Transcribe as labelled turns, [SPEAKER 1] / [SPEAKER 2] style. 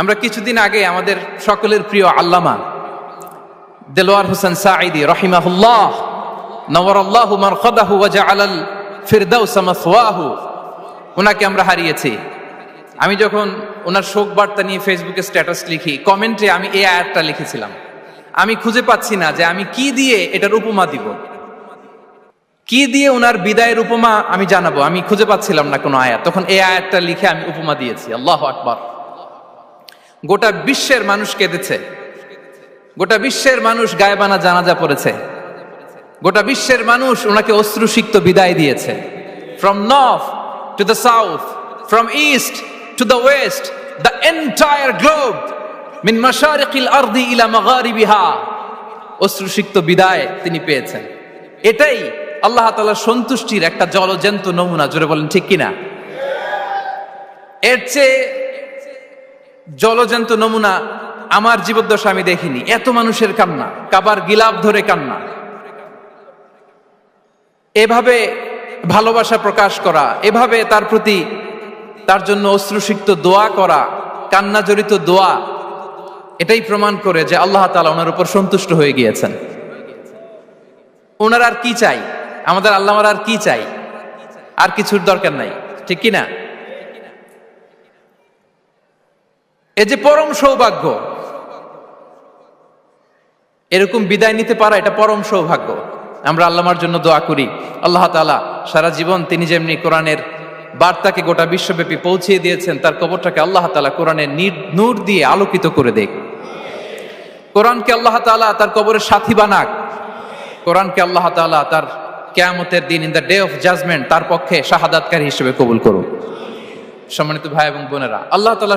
[SPEAKER 1] আমরা কিছুদিন আগে আমাদের সকলের প্রিয় আল্লামা দেলোয়ার হোসেন সাঈদি রহিমাহুল্লাহ নওয়ারাল্লাহু মারকাদাহু ওয়া জাআলাল ফিরদাউস মাসওয়াহু ওনাকে আমরা হারিয়েছি। আমি যখন ওনার শোক বার্তা নিয়ে ফেসবুকে স্ট্যাটাস লিখি, কমেন্টে আমি এই আয়াতটা লিখেছিলাম। আমি খুঁজে পাচ্ছি না যে আমি কি দিয়ে এটার উপমা দিব। কি দিয়ে ওনার বিদায়ের উপমা আমি জানাব? আমি খুঁজে পাচ্ছিলাম না কোনো আয়াত। তখন এই আয়াতটা লিখে আমি উপমা দিয়েছি। আল্লাহ আকবার। গোটা বিশ্বের মানুষ কেঁদেছে। গোটা বিশ্বের মানুষ গায়েবানা জানাজা পড়েছে। গোটা বিশ্বের মানুষ ওনাকে অশ্রুসিক্ত বিদায় দিয়েছে। From north to the south from east to the west the entire globe মিন মাশারিকিল আরদি ইলা মাগারিবিহা অশ্রুসিক্ত বিদায় তিনি পেয়েছেন। এটাই আল্লাহ তাআলার সন্তুষ্টির একটা জলজন্ত নমুনা, জোরে বলেন ঠিক কিনা? এর চেয়ে জলজন্ত নমুনা আমার জীবদ্দশা আমি দেখিনি। এত মানুষের কান্না, কাবার গিলাপ ধরে কান্না। এভাবে ভালোবাসা প্রকাশ করা, এভাবে তার প্রতি তার জন্য অশ্রুসিক্ত দোয়া করা কান্না জড়িত দোয়া, এটাই প্রমাণ করে যে আল্লাহ তালা ওনার উপর সন্তুষ্ট হয়ে গিয়েছেন। ওনার আর কি চাই? আমাদের আল্লাহর আর কি চাই? আর কিছুর দরকার নাই। ঠিক কি না এ যে পরম সৌভাগ্য, এরকম বিদায় নিতে পারা এটা পরম সৌভাগ্য। আমরা আল্লামার জন্য দোয়া করি। আল্লাহ তালা সারা জীবন তিনি যেমনি কোরআনের বার্তাকে গোটা বিশ্বব্যাপী পৌঁছিয়ে দিয়েছেন, তার কবরটাকে আল্লাহ তালা কোরআনের নির- দিয়ে আলোকিত করে দেখ কোরআনকে আল্লাহ তালা তার কবরের সাথী বানাক। কোরআনকে আল্লাহ তালা তার কেয়ামতের দিন in the day of judgement তার পক্ষে শাহাদাতকারী হিসেবে কবুল করুন সম্মানিত ভাই এবং বোনেরা, আল্লাহ তালা